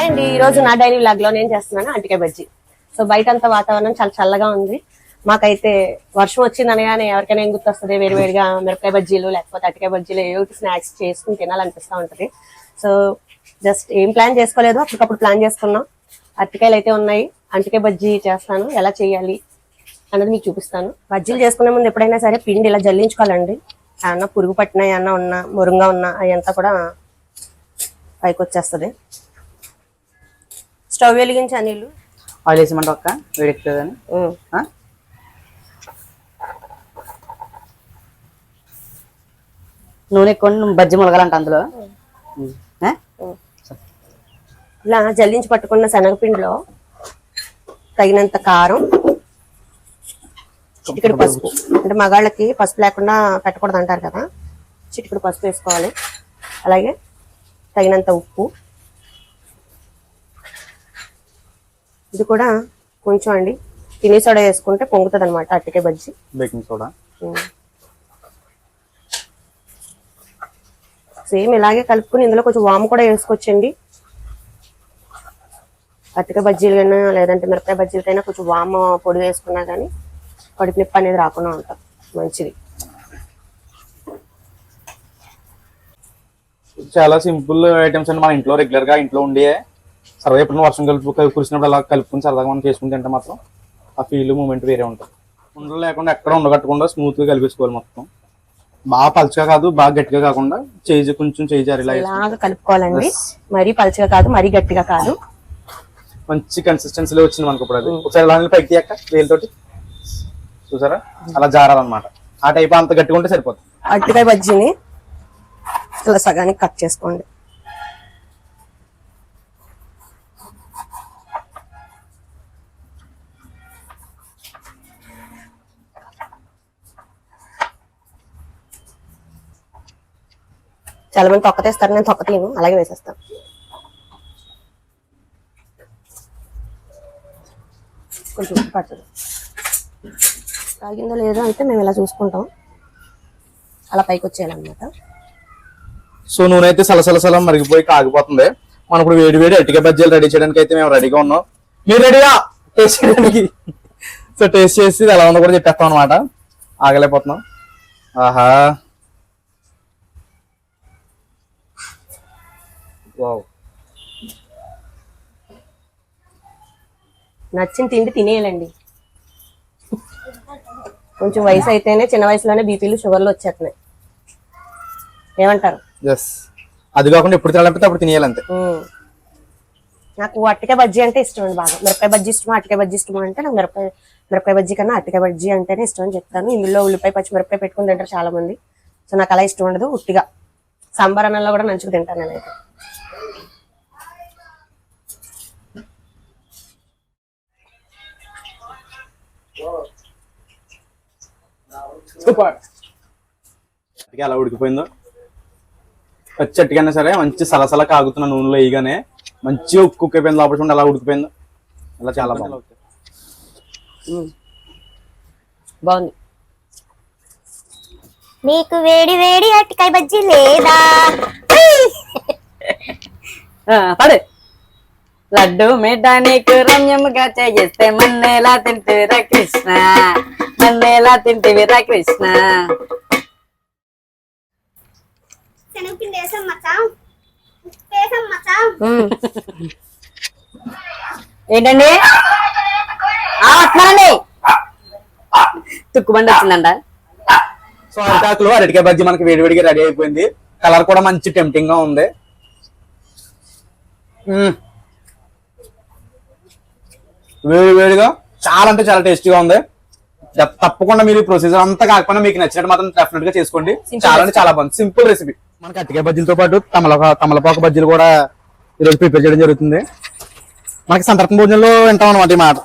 Hi అండి. ఈ రోజు నా డైలీ వ్లాగ్లో నేను చేస్తున్నాను అంటికాయ బజ్జీ. సో బయట అంత వాతావరణం చాలా చల్లగా ఉంది. మాకైతే వర్షం వచ్చింది అనగానే ఎవరికైనా ఏం గుర్తొస్తుంది? వేడివేడిగా మిరపకాయ బజ్జీలు లేకపోతే అటికాయ బజ్జీలు ఏవో స్నాక్స్ చేసుకుని తినాలనిపిస్తూ ఉంటది. సో జస్ట్ ఏం ప్లాన్ చేసుకోలేదు. అప్పటికప్పుడు ప్లాన్ చేసుకున్నాం. అరటికాయలు అయితే ఉన్నాయి. అంటికాయ బజ్జీ చేస్తాను. ఎలా చేయాలి అన్నది మీకు చూపిస్తాను. బజ్జీలు చేసుకునే ముందు ఎప్పుడైనా సరే పిండి ఇలా జల్లించుకోవాలండి. ఏమన్నా పురుగు పట్టినా ఏమన్నా ఉన్నా మురుంగా ఉన్నా అవంతా కూడా పైకి వచ్చేస్తుంది స్టవ్ వెలిగించి నీళ్ళు? ఆయిల్ వేసేమంట ఒక్క వేడెక్కుతుందని? నూనె ఎక్కువ బజ్జి మొలగాలంట అందులో? ఇలా జల్లించి పట్టుకున్న శనగపిండిలో తగినంత కారం చిటికెడు పసుపు. అంటే మగాళ్ళకి పసుపు లేకుండా పెట్టకూడదు అంటారు కదా. చిటికెడు పసుపు వేసుకోవాలి. అలాగే తగినంత ఉప్పు. ఇది కూడా కొంచెం అండి. తినే సోడా వేసుకుంటే పొంగుతుంది అనమాట అట్టికే బజ్జి. Baking soda. సేమ్ ఇలాగే కలుపుకుని ఇందులో కొంచెం వాము కూడా వేసుకోవచ్చండి. అట్టిక బజ్జీలకైనా లేదంటే మిరపకాయ బజ్జీలకైనా కొంచెం వాము పొడి వేసుకున్నా కానీ కడుపు నొప్పి అనేది రాకుండా ఉంటాం. మంచిది. చాలా సింపుల్ ఐటమ్స్ అండి మన ఇంట్లో రెగ్యులర్గా ఇంట్లో ఉండే ఎప్పుడైనా వర్షం కలుపు కురిసినప్పుడు అలా కలుపుకుని సరదాగా మనం చేసుకుని తింటే మాత్రం ఆ ఫీల్ మూమెంట్ వేరే ఉంటుంది. ఉండలు లేకుండా ఎక్కడ ఉండగట్టకుండా స్మూత్గా కలిపేసుకోవాలి మొత్తం. బాగా పలుచగా కాదు బాగా గట్టిగా కాకుండా చేయి కొంచెం చేయి ఇలాగ కలుపుకోవాలండి. మరీ పలుచగా కాదు మరీ గట్టిగా కాదు. మంచి కన్సిస్టెన్సీలో వచ్చింది మనకు ఇప్పుడు అది. ఒకసారి ఇలా పైకి తీయక్క వేలుతోటి. చూసారా? అలా జారాలన్నమాట. ఆ టైప్ అంత గట్టిగా ఉంటే సరిపోతుంది అట్టికాయ బజ్జీని ఇలా సగానికి కట్ చేసుకోండి. చాలా మంది తొక్కతీస్తారు నేను తొక్కతీను అలాగే వేసేస్తాను. కొంచెం పట్టదు. పడుతుంది తాగిందో లేదో అయితే మేము ఇలా చూసుకుంటాం. అలా పైకి వచ్చేయాలన్నమాట. సో నూనె అయితే సలసలసల మరిగిపోయి కాగిపోతుంది. మనం ఇప్పుడు వేడి వేడి అట్టిక బజ్జీలు రెడీ చేయడానికి అయితే మేము రెడీగా ఉన్నాం. మీరు రెడీగా టేస్ట్ చేయడానికి. సో టేస్ట్ చేసి ఎలా ఉందో కూడా చెప్పేస్తాం అనమాట ఆగలేకపోతున్నాం. ఆహా. వావ్. నచ్చిన తిండి తినేయాలండి. కొంచెం వయసు అయితేనే చిన్న వయసులోనే బీపీలు షుగర్లు వచ్చేస్తున్నాయి. ఏమంటారు? ఎస్ అది కాకుండా ఎప్పుడు తినాలంటే అప్పుడు తినేయాలంతే. నాకు అట్టికాయ బజ్జీ అంటే ఇష్టం అండి బాగా. మిరపకాయ బజ్జీ ఇష్టమా అట్టికాయ బజ్జీ ఇష్టమా అంటే నాకు మిరపకాయ మిరపకాయ బజ్జీ కన్నా అట్టికాయ బజ్జీ అంటేనే ఇష్టం అని చెప్తాను. ఇందులో ఉల్లిపాయ పచ్చిమిరపకాయ పెట్టుకుని తింటారు చాలా మంది సో నాకు అలా ఇష్టం ఉండదు ఉట్టిగా. సాంబార్ అన్నంలో కూడా నంచుకు తింటాను నేనైతే. సూపర్. అట్టిగా ఎలా ఉడికిపోయిందో. పచ్చి అట్టికైనా సరే మంచి సలసల కాగుతున్న నూనెలో వేయగానే మంచిగా ఉక్కు ఉక్కిపోయింది లోపల చూడండి ఎలా ఉడికిపోయిందో. అలా చాలా బాగుంది. బాగుంది. మీకు వేడి వేడి అట్టికాయ బజ్జీ లేదా? ఆ, పడు. లడ్డు మీఠా నీకు రమ్యముగా చేస్తే మన్నేలా తింటివిరా కృష్ణ. మన్నేలా తింటివిరా కృష్ణ. శనగపిండి వేసాం మచాం వేసాం మచాం ఏంటండి? ఆ, వస్తున్నానండి తుక్కుబండి వచ్చిందంట. సో అరిటాకులు అరటికాయ బజ్జీ మనకి వేడివేడిగా రెడీ అయిపోయింది. కలర్ కూడా మంచి టెంప్టింగ్గా ఉంది. మ్మ్. వేడి వేడిగా చాలా అంటే చాలా టేస్టీగా ఉంది. తప్పకుండా మీరు ఈ ప్రొసీజర్ అంతా కాకపోయినా మీకు నచ్చినట్టు మాత్రం డెఫినెట్గా చేసుకోండి. చాలా అంటే చాలా బాగుంది. సింపుల్ రెసిపీ మనకి అరటికాయ బజ్జీలతో పాటు తమలపా తమలపాకు బజ్జీలు కూడా ఈరోజు ప్రిపేర్ చేయడం జరుగుతుంది. మనకి సంతర్పణ భోజనంలో వింటాం అనమాట ఈ మాట.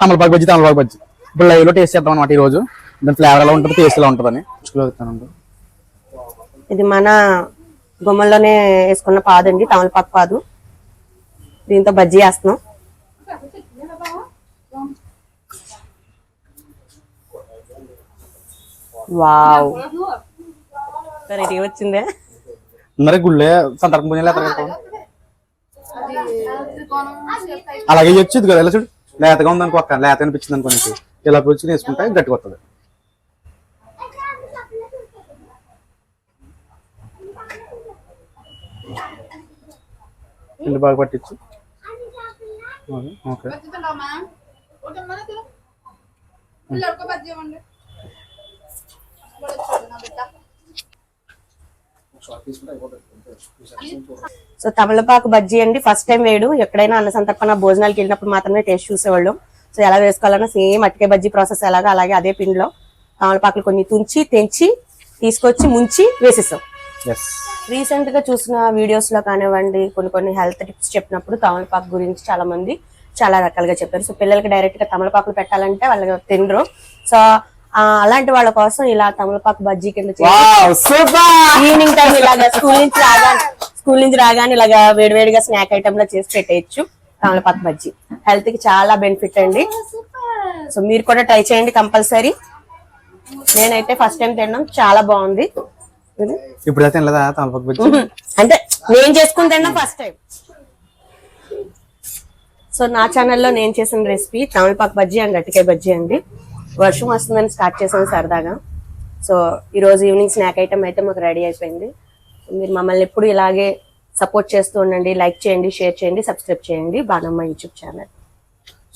తమలపాకు బజ్జీ తమలపాకు బజ్జీ. ఇప్పుడు లైవ్లో టేస్ట్ చేద్దాం అనమాట ఈ రోజు దాని ఫ్లేవర్ ఎలా ఉంటుంది టేస్ట్ ఎలా ఉంటుందని. చూస్తాను ఇది మన గుమ్మల్లోనే వేసుకున్న పాదు అండి తమలపాకు పాదు. దీంతో బజ్జీ వేస్తున్నాం. వావ్. రెడీ వచ్చిందే. మరి గుళ్ళే సంతర్పణ భోజనాలు ఎక్కడ అలాగే ఇవ్వచ్చు ఇది కదా ఇలా చూడు. లేతగా ఉంది అనుకో అక్క లేత అనిపించింది అనుకో నీకు. ఇలా పుచ్చుకుని వేసుకుంటే గట్టిగా వస్తుంది పిండి బాగా పట్టించు. ఓకే. సో తమలపాకు బజ్జీ అండి. ఫస్ట్ టైం వేయడు. ఎక్కడైనా అన్న సంతర్పణ భోజనాలకు వెళ్ళినప్పుడు మాత్రమే టేస్ట్ చూసేవాళ్ళు. సో ఎలా వేసుకోవాలన్నా సేమ్ అట్టికే బజ్జీ ప్రాసెస్ ఎలాగా అలాగే అదే పిండిలో తమలపాకులు కొన్ని తుంచి తెంచి తీసుకొచ్చి ముంచి వేసేసాం. రీసెంట్గా చూసిన వీడియోస్లో కానివ్వండి కొన్ని కొన్ని హెల్త్ టిప్స్ చెప్పినప్పుడు తమలపాకు గురించి చాలా మంది చాలా రకాలుగా చెప్పారు. సో పిల్లలకి డైరెక్ట్గా తమలపాకులు పెట్టాలంటే వాళ్ళు తినరు. సో అలాంటి వాళ్ళ కోసం ఇలా తమలపాకు బజ్జీ కింద చేసి వావ్ సూపర్! ఈవినింగ్ టైం ఇలాగా స్కూల్ నుంచి రాగానే స్కూల్ నుంచి రాగానే ఇలాగా వేడివేడిగా స్నాక్ ఐటమ్లో చేసి పెట్టేయచ్చు తమలపాకు బజ్జీ. హెల్త్కి చాలా బెనిఫిట్ అండి. సో మీరు కూడా ట్రై చేయండి కంపల్సరీ. నేనైతే ఫస్ట్ టైం తినడం చాలా బాగుంది. ఇప్పుడు తమలపాకు బజ్జీ? అంటే నేను చేసుకుని తిన్నా ఫస్ట్ టైం సో నా ఛానల్లో నేను చేసిన రెసిపీ తమిళపాకు బజ్జీ అండ్ అట్టికాయ బజ్జీ అండి. వర్షం వస్తుందని స్టార్ట్ చేసాను సరదాగా. సో ఈ రోజు ఈవినింగ్ స్నాక్ ఐటమ్ అయితే మాకు రెడీ అయిపోయింది. మీరు మమ్మల్ని ఎప్పుడు ఇలాగే సపోర్ట్ చేస్తూ ఉండండి లైక్ చేయండి షేర్ చేయండి సబ్స్క్రైబ్ చేయండి. Banamma YouTube channel.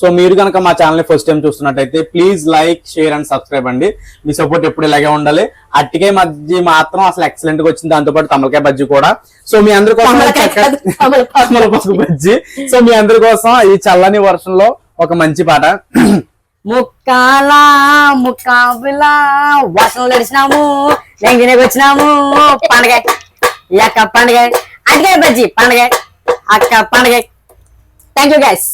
సో మీరు కనుక మా ఛానల్ ఫస్ట్ టైం చూస్తున్నట్టయితే please like share and subscribe అండి. మీ సపోర్ట్ ఎప్పుడు ఇలాగే ఉండాలి. అట్టికాయ మధ్య మాత్రం అసలు ఎక్సలెంట్గా వచ్చింది. దాంతో పాటు తమలకాయ బజ్జీ కూడా. సో మీ అందరి కోసం బజ్జీ. సో మీ అందరి కోసం ఈ చల్లని వర్షంలో ఒక మంచి పాట. ముక్కాల ముక్కాబులా వర్షం నడిచినాము లెంగినకి వచ్చినాము పండగ. ఈ అక్క పండగ. అడిగే బజ్జి పండగ. అక్క పండగ. Thank you guys